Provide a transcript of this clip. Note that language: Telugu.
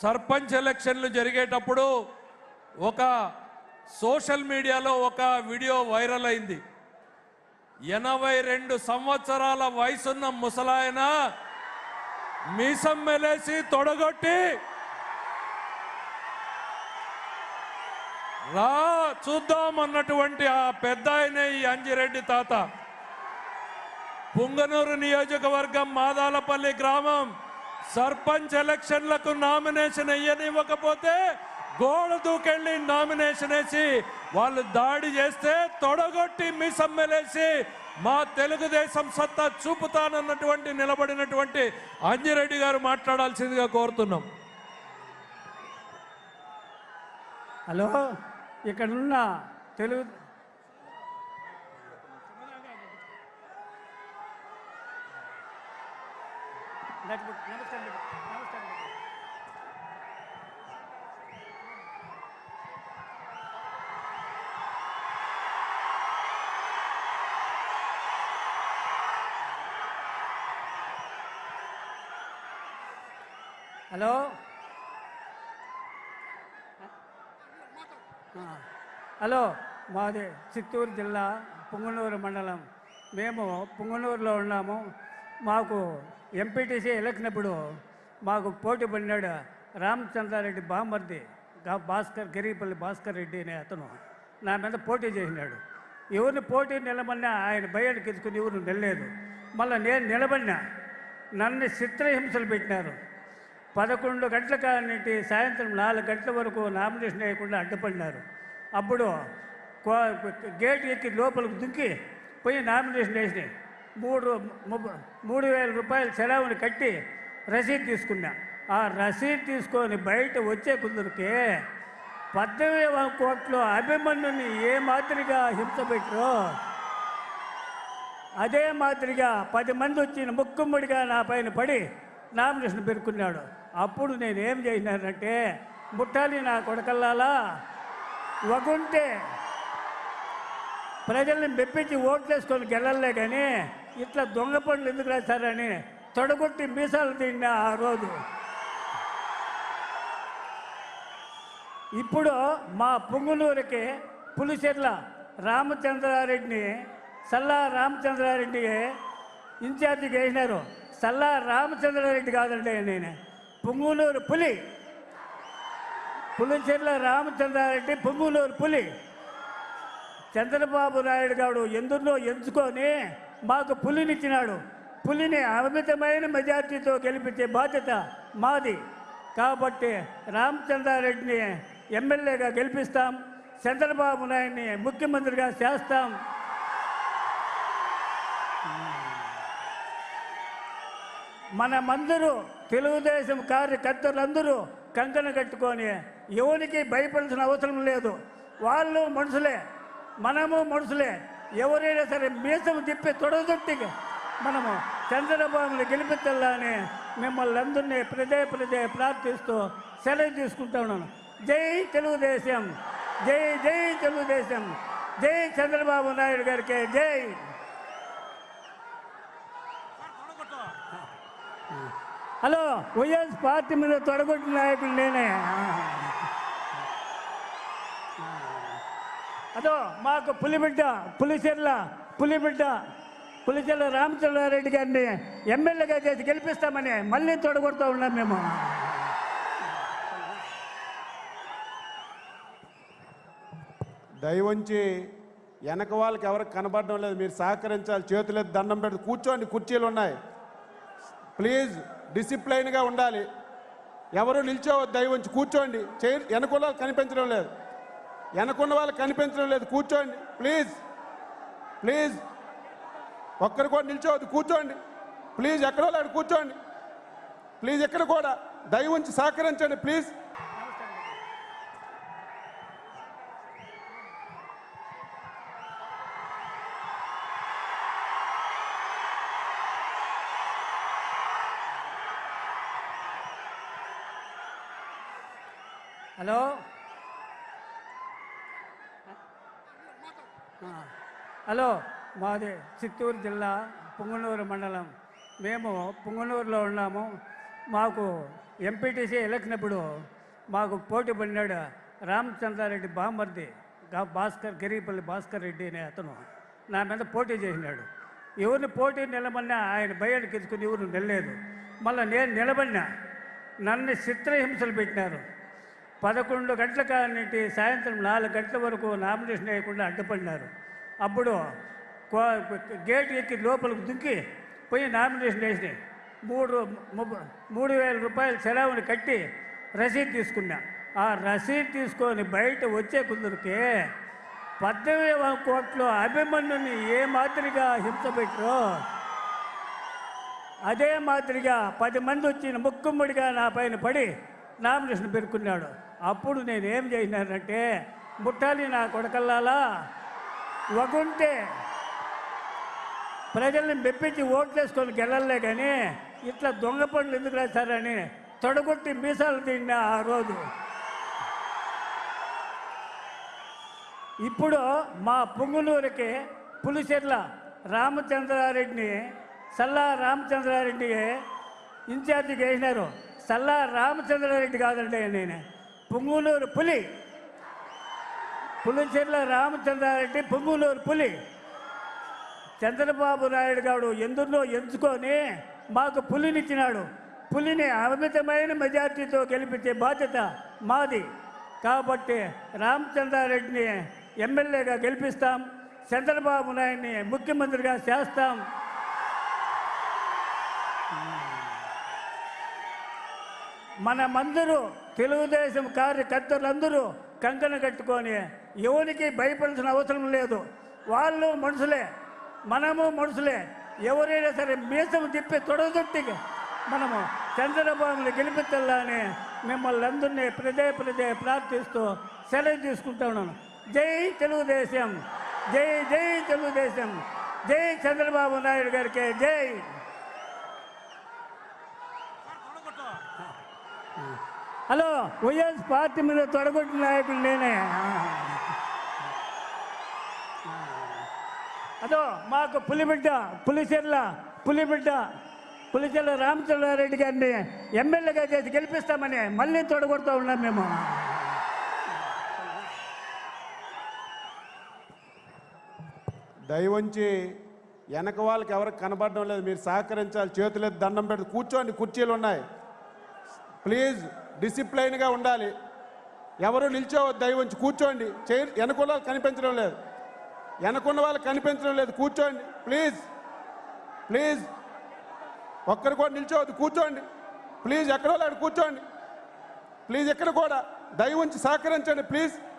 సర్పంచ్ ఎలక్షన్లు జరిగేటప్పుడు ఒక సోషల్ మీడియాలో ఒక వీడియో వైరల్ అయింది. ఎనభై రెండు సంవత్సరాల వయసున్న ముసలాయన మీసం మెలేసి తొడగొట్టి రా చూద్దాం అన్నటువంటి ఆ పెద్ద ఆయన ఈ అంజిరెడ్డి తాత. పుంగనూరు నియోజకవర్గం మాదాలపల్లి గ్రామం. సర్పంచ్ ఎలక్షన్లకు నామినేషన్ అయ్యనివ్వకపోతే గోడ దూకెళ్ళి నామినేషన్ వేసి వాళ్ళు దాడి చేస్తే తొడగొట్టి మిసమ్మెలేసి మా తెలుగుదేశం సత్తా చూపుతానన్నటువంటి నిలబడినటువంటి అంజిరెడ్డి గారు మాట్లాడాల్సిందిగా కోరుతున్నాం. హలో ఇక్కడున్న తెలుగు నమస్కారం నమస్కారం హలో ఆ, హలో మాది చిత్తూరు జిల్లా పుంగనూరు మండలం మేము పుంగనూరులో ఉన్నాము మాకు ఎంపీటీసీ ఎలక్షన్ అప్పుడు మాకు పోటీ పడినాడు రామచంద్రారెడ్డి బామర్ది భాస్కర్ గిరిపల్లి భాస్కర్ రెడ్డి అనే అతను. నా మీద పోటీ చేసినాడు. ఎవరిని పోటీ నిలబడినా ఆయన భయాన్ని ఎత్తుకుని ఎవరు నిలలేదు. మళ్ళీ నేను నిలబడినా నన్ను చిత్రహింసలు పెట్టినారు. పదకొండు గంటల కానింటి సాయంత్రం నాలుగు గంటల వరకు నామినేషన్ వేయకుండా అడ్డుపడినారు. అప్పుడు కో- గేట్ ఎక్కి లోపలికి దుంకి పోయి నామినేషన్ వేసినాయి. మూడు మూడు వేల రూపాయల సెలవుని కట్టి రసీదు తీసుకున్నా. ఆ రసీదు తీసుకొని బయట వచ్చే కుదురుకే పద్దెనిమిది కోట్లు అభిమన్యుని ఏ మాదిరిగా హింస పెట్టరో అదే మాదిరిగా పది మంది వచ్చిన ముక్కుమ్మడిగా నా పైన పడి నామినేషన్ పెరుకున్నాడు. అప్పుడు నేను ఏం చేసినానంటే ముట్టాలి నా కొడకల్లాలా? వగుంటే ప్రజల్ని మెప్పించి ఓట్లేసుకొని గెలలే కానీ ఇట్లా దొంగ పనులు ఎందుకు రాస్తారని తొడగొట్టి మీసాలు తిన్నా ఆ రోజు. ఇప్పుడు మా పొంగులూరికి పులిచెర్ల రామచంద్రారెడ్డిని సల్లా రామచంద్రారెడ్డి ఇన్ఛార్జికి వేసినారు సల్లా రామచంద్రారెడ్డి కాదండి నేను. పొంగులూరు పులి. పులిచెర్ల రామచంద్రారెడ్డి పొంగులూరు పులి. చంద్రబాబు నాయుడు గారు ఎందులో ఎంచుకొని మాకు పులినిచ్చినాడు. పులిని అమితమైన మెజార్టీతో గెలిపించే బాధ్యత మాది. కాబట్టి రామచంద్రారెడ్డిని ఎమ్మెల్యేగా గెలిపిస్తాం. చంద్రబాబు నాయుడిని ముఖ్యమంత్రిగా చేస్తాం. మనమందరూ తెలుగుదేశం కార్యకర్తలందరూ కంకణ కట్టుకొని ఎవరికి భయపడాల్సిన అవసరం లేదు. వాళ్ళు మనుషులే. మనము మనుషులే. ఎవరైనా సరే మీసం తిప్పి తొడగొట్టి మనము చంద్రబాబుని గెలిపించాలని మిమ్మల్ని అందరినీ ప్రదే ప్రదే ప్రార్థిస్తూ సెలవు తీసుకుంటా ఉన్నాను. జై తెలుగుదేశం జై జై తెలుగుదేశం జై చంద్రబాబు నాయుడు గారికి జై. హలో వైఎస్ పార్టీ మీద తొడగొట్టిన నాయకుడు నేనే. అదో మాకు పులిబిడ్డ పులిచెర్ల పులిబిడ్డ పులిచెర్ల రామచంద్రారెడ్డి గారిని ఎమ్మెల్యేగా చేసి గెలిపిస్తామని మళ్ళీ తొడగొడుతూ ఉన్నాం మేము. దయవంచి వెనక వాళ్ళకి ఎవరికి కనబడడం లేదు మీరు సహకరించాలి చేతులేదు దండం పెట్టి కూర్చోండి కుర్చీలు ఉన్నాయి. ప్లీజ్ డిసిప్లైన్గా ఉండాలి. ఎవరు నిల్చోవద్దు దయవంచి కూర్చోండి. చైర్ వెనకలో కనిపించడం లేదు. వెనకున్న వాళ్ళు కనిపించడం లేదు. కూర్చోండి. ప్లీజ్ ప్లీజ్ ఒక్కరు కూడా నిల్చోవద్దు. కూర్చోండి. ప్లీజ్ ఎక్కడ వాళ్ళు అక్కడ కూర్చోండి. ప్లీజ్ ఎక్కడ కూడా దయ ఉంచి సహకరించండి. ప్లీజ్ హలో హలో మాది చిత్తూరు జిల్లా పుంగనూరు మండలం. మేము పుంగనూరులో ఉన్నాము. మాకు ఎంపీటీసీ ఎలక్షన్ అప్పుడు మాకు పోటీ పడినాడు రామచంద్రారెడ్డి బామర్ది భాస్కర్ గిరిపల్లి భాస్కర్ రెడ్డి అనే అతను. నా మీద పోటీ చేసినాడు. ఎవరిని పోటీ నిలబడినా ఆయన భయానికి ఎదుకుని ఎవరు నిలలేదు. మళ్ళీ నేను నిలబడినా నన్ను చిత్రహింసలు పెట్టినారు. పదకొండు గంటల కానింటి సాయంత్రం నాలుగు గంటల వరకు నామినేషన్ వేయకుండా అడ్డుపడినారు. అప్పుడు కో- గేట్ ఎక్కి లోపలికి దుంకి పోయి నామినేషన్ వేసినాయి. మూడు మూడు వేల రూపాయల సెలవుని కట్టి రసీదు తీసుకున్నా. ఆ రసీదు తీసుకొని బయట వచ్చే కుందరికి పద్దెనిమిదవ కోట్లో అభిమన్యుని ఏ మాదిరిగా హింస పెట్టరో అదే మాదిరిగా పది మంది వచ్చిన ముక్కుమ్మడిగా నా పైన పడి నామినేషన్ పెరుకున్నాడు. అప్పుడు నేను ఏం చేసినానంటే ముట్టాలి నా కొడకల్లాలా? వగుంటే ప్రజల్ని మెప్పించి ఓట్లేసుకొని గెలలే కానీ ఇట్లా దొంగ పనులు ఎందుకు రాశారని తొడగొట్టి మీసాలు తిన్నా ఆ రోజు. ఇప్పుడు మా పొంగులూరికి పులిచెర్ల రామచంద్రారెడ్డిని సల్లా రామచంద్రారెడ్డి ఇన్ఛార్జికి వేసినారు సల్లా రామచంద్రారెడ్డి కాదండి నేను. పుంగులూరు పులి. పులిచెర్ల రామచంద్రారెడ్డి పుంగులూరు పులి. చంద్రబాబు నాయుడు గారు ఎందులో ఎంచుకొని మాకు పులినిచ్చినాడు. పులిని అమితమైన మెజార్టీతో గెలిపించే బాధ్యత మాది. కాబట్టి రామచంద్రారెడ్డిని ఎమ్మెల్యేగా గెలిపిస్తాం. చంద్రబాబు నాయుడిని ముఖ్యమంత్రిగా చేస్తాం. మనమందరూ తెలుగుదేశం కార్యకర్తలందరూ కంకణ కట్టుకొని ఎవరికి భయపడాల్సిన అవసరం లేదు. వాళ్ళు మనుషులే. మనము మనుషులే. ఎవరైనా సరే మీసం తిప్పి తొడగొట్టి మనము చంద్రబాబుని గెలిపించాలని మిమ్మల్ని అందరినీ ప్రదే ప్రదే ప్రార్థిస్తూ సెలవు తీసుకుంటా ఉన్నాను. జై తెలుగుదేశం. జై జై తెలుగుదేశం. జై చంద్రబాబు నాయుడు గారికి జై. హలో వైఎస్ పార్టీ మీద తొడగొట్టిన నాయకుడు నేనే. అదో మాకు పులిబిడ్డ పులిచెర్ల పులిబిడ్డ పులిచెర్ల రామచంద్రారెడ్డి గారిని ఎమ్మెల్యేగా చేసి గెలిపిస్తామని మళ్ళీ తొడగొడుతూ ఉన్నాం మేము. దయవంచి వెనక వాళ్ళకి ఎవరికి కనబడడం లేదు మీరు సహకరించాలి చేతులు దండం పెట్టి కూర్చోండి కుర్చీలు ఉన్నాయి. ప్లీజ్ డిసిప్లైన్గా ఉండాలి. ఎవరు నిల్చోవద్దు దయవంచి కూర్చోండి. చైర్ వెనకున్న వాళ్ళు కనిపించడం లేదు. వెనకున్న వాళ్ళు కనిపించడం లేదు. కూర్చోండి. ప్లీజ్. ప్లీజ్. ఒక్కరు కూడా నిల్చోవద్దు. కూర్చోండి. ప్లీజ్ ఎక్కడ వాళ్ళు అక్కడ కూర్చోండి. ప్లీజ్ ఎక్కడ కూడా దయవంచి సహకరించండి. ప్లీజ్.